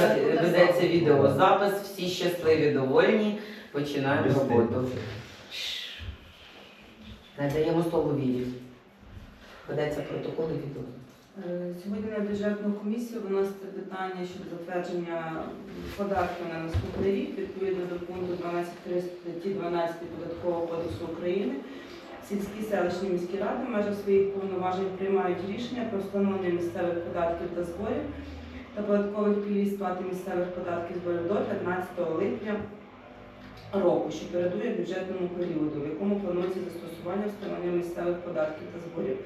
Ведеться відеозапис, всі щасливі, довольні, починаємо роботу. Надаємо слово Вірі. Ведеться протокол і відео. Е, Сьогодні на бюджетну комісію виноситься питання щодо затвердження податків на наступний рік відповідно до пункту 12.3 статті 12 Податкового кодексу України. Сільські селищні міські ради в межах своїх повноважень приймають рішення про встановлення місцевих податків та зборів та податкових пільг сплати місцевих податків зборів до 15 липня року, що передує бюджетному періоду, в якому планується застосування встановлення місцевих податків та зборів.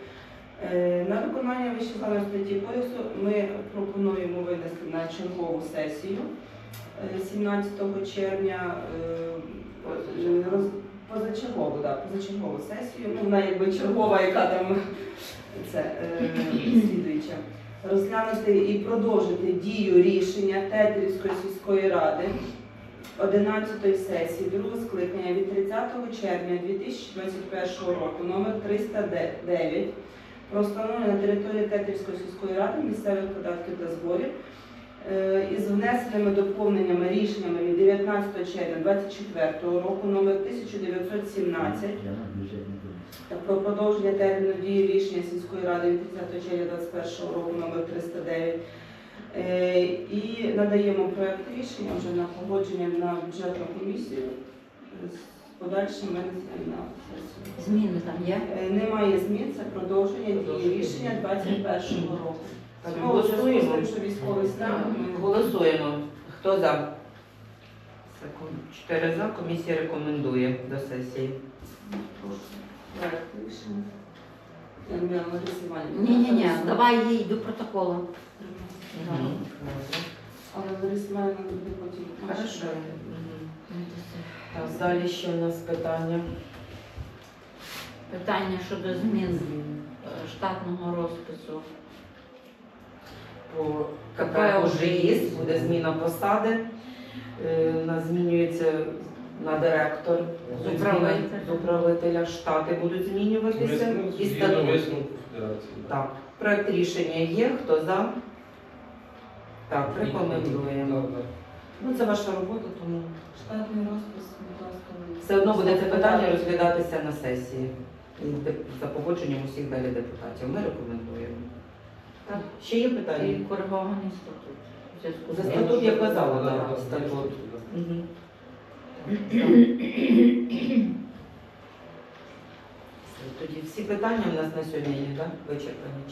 Е, На виконання вищезгаданої статті кодексу ми пропонуємо винести на чергову сесію е, 17 червня е, позачергову, да, позачергову сесію. Ну, вона якби чергова, яка там це е, слідуюча. Розглянути і продовжити дію рішення Тетерівської сільської ради 11 сесії другого скликання від 30 червня 2021 року номер 309 про встановлення на території Тетрівської сільської ради місцевих податків та зборів е, із внесеними доповненнями рішеннями від 19 червня 2024 року номер 1917 Про продовження терміну дії рішення сільської ради від 30 червня 2021 року номер 309 Е, І надаємо проект рішення вже на погодження на бюджетну комісію з подальшим винесенням на сесію. Зміни там є? Е, Немає змін, це продовження дії рішення 21 року. Так, Знову в зв'язку з голосуємо. що військовий стан. ми- Голосуємо. Хто за? Секунд. Чотири за. Комісія рекомендує до сесії. Прошу. Рішення. Я не знаю, Ні, ні, ні, давай їй до протоколу. Але Лариса Іванівна буде потім. Хорошо. Так, далі ще у нас питання. Питання щодо змін е, штатного розпису. По КП «Ужиїзд» буде зміна посади. Е, У нас змінюється на директор, З Зміна управителя. з управителя штати будуть змінюватися. І Згідно статут. висновку федерації. Так, проект рішення є. Хто за? Так, рекомендуємо. Так, так. Ну, це ваша робота, тому Штатний розпис, будь ласка. все одно буде це питання розглядатися на сесії. І За погодженням усіх далі депутатів. Ми рекомендуємо. Так, ще є І питання? коригований статут. В зв'язку з За тим, статут я що- казала, так, статут. Мгм. Тоді всі питання в нас на сьогодні є, так? Вичерпані.